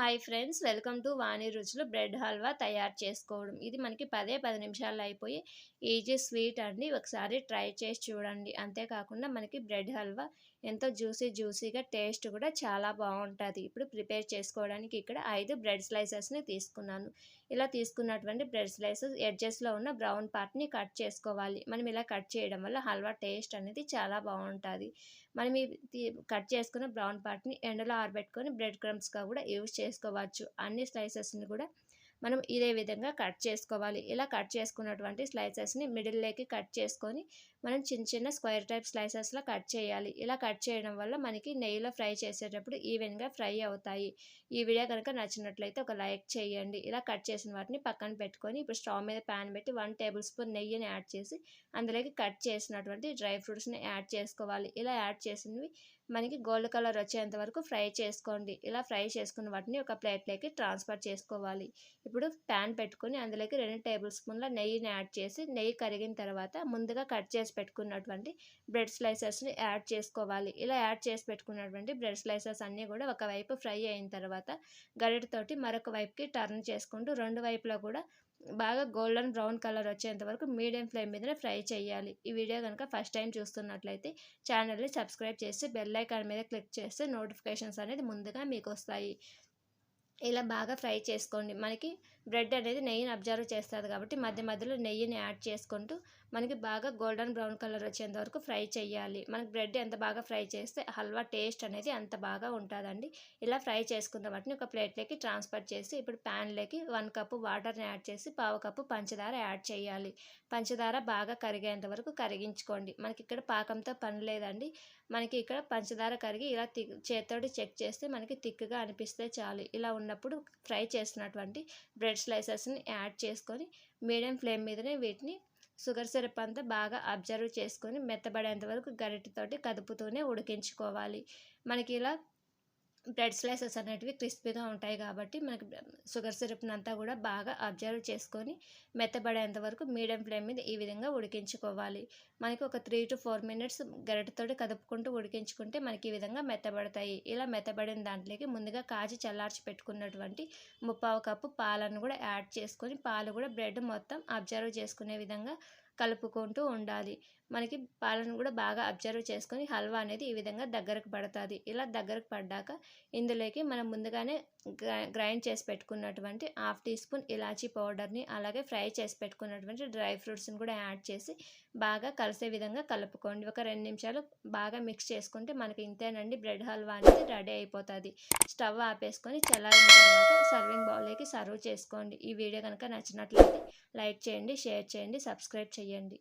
Hi friends welcome to Vani Ruchulu. Bread halwa తయారు చేసుకోవడం. ఇది మనకి పదే పది నిమిషాలు అయిపోయి ఈజీ స్వీట్ అండి. ఒకసారి ట్రై చేసి చూడండి. అంతేకాకుండా మనకి బ్రెడ్ హల్వా ఎంతో జ్యూసీ జ్యూసీగా టేస్ట్ కూడా చాలా బాగుంటుంది. ఇప్పుడు ప్రిపేర్ చేసుకోవడానికి ఇక్కడ ఐదు బ్రెడ్ స్లైసెస్ని తీసుకున్నాను. ఇలా తీసుకున్నటువంటి బ్రెడ్ స్లైసెస్ ఎడ్జెస్లో ఉన్న బ్రౌన్ పార్ట్ని కట్ చేసుకోవాలి. మనం ఇలా కట్ చేయడం వల్ల హల్వా టేస్ట్ అనేది చాలా బాగుంటుంది. మనం ఈ కట్ చేసుకున్న బ్రౌన్ పార్ట్ని ఎండలో ఆరబెట్టుకొని బ్రెడ్ క్రమ్స్గా కూడా యూజ్ చేసుకోవచ్చు. అన్ని స్లైసెస్ని కూడా మనం ఇదే విధంగా కట్ చేసుకోవాలి. ఇలా కట్ చేసుకున్నటువంటి స్లైసెస్ని మిడిల్లోకి కట్ చేసుకొని మనం చిన్న చిన్న స్క్వేర్ టైప్ స్లైసెస్లో కట్ చేయాలి. ఇలా కట్ చేయడం వల్ల మనకి నెయ్యిలో ఫ్రై చేసేటప్పుడు ఈవెన్గా ఫ్రై అవుతాయి. ఈ వీడియో కనుక నచ్చినట్లయితే ఒక లైక్ చేయండి. ఇలా కట్ చేసిన వాటిని పక్కన పెట్టుకొని ఇప్పుడు స్టవ్ మీద ప్యాన్ పెట్టి వన్ టేబుల్ స్పూన్ నెయ్యిని యాడ్ చేసి అందులోకి కట్ చేసినటువంటి డ్రై ఫ్రూట్స్ని యాడ్ చేసుకోవాలి. ఇలా యాడ్ చేసినవి మనకి గోల్డ్ కలర్ వచ్చేంత వరకు ఫ్రై చేసుకోండి. ఇలా ఫ్రై చేసుకున్న వాటిని ఒక ప్లేట్లోకి ట్రాన్స్ఫర్ చేసుకోవాలి. ఇప్పుడు ప్యాన్ పెట్టుకొని అందులోకి రెండు టేబుల్ స్పూన్ల నెయ్యిని యాడ్ చేసి నెయ్యి కరిగిన తర్వాత ముందుగా కట్ చేసి పెట్టుకున్నటువంటి బ్రెడ్ స్లైసెస్ని యాడ్ చేసుకోవాలి. ఇలా యాడ్ చేసి పెట్టుకున్నటువంటి బ్రెడ్ స్లైసెస్ అన్నీ కూడా ఒకవైపు ఫ్రై అయిన తర్వాత గరిటతోటి మరొక వైపుకి టర్న్ చేసుకుంటూ రెండు వైపులా కూడా బాగా గోల్డెన్ బ్రౌన్ కలర్ వచ్చేంత వరకు మీడియం ఫ్లేమ్ మీదనే ఫ్రై చేయాలి. ఈ వీడియో కనుక ఫస్ట్ టైం చూస్తున్నట్లయితే ఛానల్ని సబ్స్క్రైబ్ చేసి బెల్ ఐకాన్ మీద క్లిక్ చేస్తే నోటిఫికేషన్స్ అనేది ముందుగా మీకు వస్తాయి. ఇలా బాగా ఫ్రై చేసుకోండి. మనకి బ్రెడ్ అనేది నెయ్యిని అబ్జర్వ్ చేస్తుంది కాబట్టి మధ్య మధ్యలో నెయ్యిని యాడ్ చేసుకుంటూ మనకి బాగా గోల్డెన్ బ్రౌన్ కలర్ వచ్చేంత వరకు ఫ్రై చేయాలి. మనకి బ్రెడ్ ఎంత బాగా ఫ్రై చేస్తే హల్వా టేస్ట్ అనేది అంత బాగా ఉంటుందండి. ఇలా ఫ్రై చేసుకున్న వాటిని ఒక ప్లేట్లోకి ట్రాన్స్ఫర్ చేసి ఇప్పుడు ప్యాన్లోకి వన్ కప్పు వాటర్ని యాడ్ చేసి పావు కప్పు పంచదార యాడ్ చేయాలి. పంచదార బాగా కరిగేంత వరకు కరిగించుకోండి. మనకి ఇక్కడ పాకంతో పని లేదండి. మనకి ఇక్కడ పంచదార కరిగి ఇలా తి చేతితోటి చెక్ చేస్తే మనకి తిక్కుగా అనిపిస్తే చాలు. ఇలా ఉన్నప్పుడు ఫ్రై చేసినటువంటి బ్రెడ్ స్లైసెస్ని యాడ్ చేసుకొని మీడియం ఫ్లేమ్ మీదనే వీటిని షుగర్ సిరప్ అంతా బాగా అబ్జర్వ్ చేసుకొని మెత్తబడేంత వరకు గరిటెతోటి కదుపుతూనే ఉడికించుకోవాలి. మనకి ఇలా బ్రెడ్ స్లైసెస్ అనేటివి క్రిస్పీగా ఉంటాయి కాబట్టి మనకి షుగర్ సిరప్ని అంతా కూడా బాగా అబ్జర్వ్ చేసుకొని మెత్తబడేంత వరకు మీడియం ఫ్లేమ్ మీద ఈ విధంగా ఉడికించుకోవాలి. మనకి ఒక త్రీ టు ఫోర్ మినిట్స్ గరిటెతోటి కదుపుకుంటూ ఉడికించుకుంటే మనకి ఈ విధంగా మెత్తబడతాయి. ఇలా మెత్తబడిన దాంట్లోకి ముందుగా కాచి చల్లార్చి పెట్టుకున్నటువంటి ముప్పావు కప్పు పాలను కూడా యాడ్ చేసుకొని పాలు కూడా బ్రెడ్ మొత్తం అబ్జర్వ్ చేసుకునే విధంగా కలుపుకుంటూ ఉండాలి. మనకి పాలను కూడా బాగా అబ్జర్వ్ చేసుకొని హల్వా అనేది ఈ విధంగా దగ్గరకు పడుతుంది. ఇలా దగ్గరకు పడ్డాక ఇందులోకి మనం ముందుగానే గ్రైండ్ చేసి పెట్టుకున్నటువంటి హాఫ్ టీ స్పూన్ ఇలాచీ పౌడర్ని అలాగే ఫ్రై చేసి పెట్టుకున్నటువంటి డ్రై ఫ్రూట్స్ని కూడా యాడ్ చేసి బాగా కలిసే విధంగా కలుపుకోండి. ఒక రెండు నిమిషాలు బాగా మిక్స్ చేసుకుంటే మనకి ఇంతేనండి. బ్రెడ్ హల్వా అనేది రెడీ అయిపోతుంది. స్టవ్ ఆపేసుకొని చల్లారిన తర్వాత సర్వింగ్ బౌల్లోకి సర్వ్ చేసుకోండి. ఈ వీడియో కనుక నచ్చినట్లయితే లైక్ చేయండి షేర్ చేయండి సబ్స్క్రైబ్ చేయండి.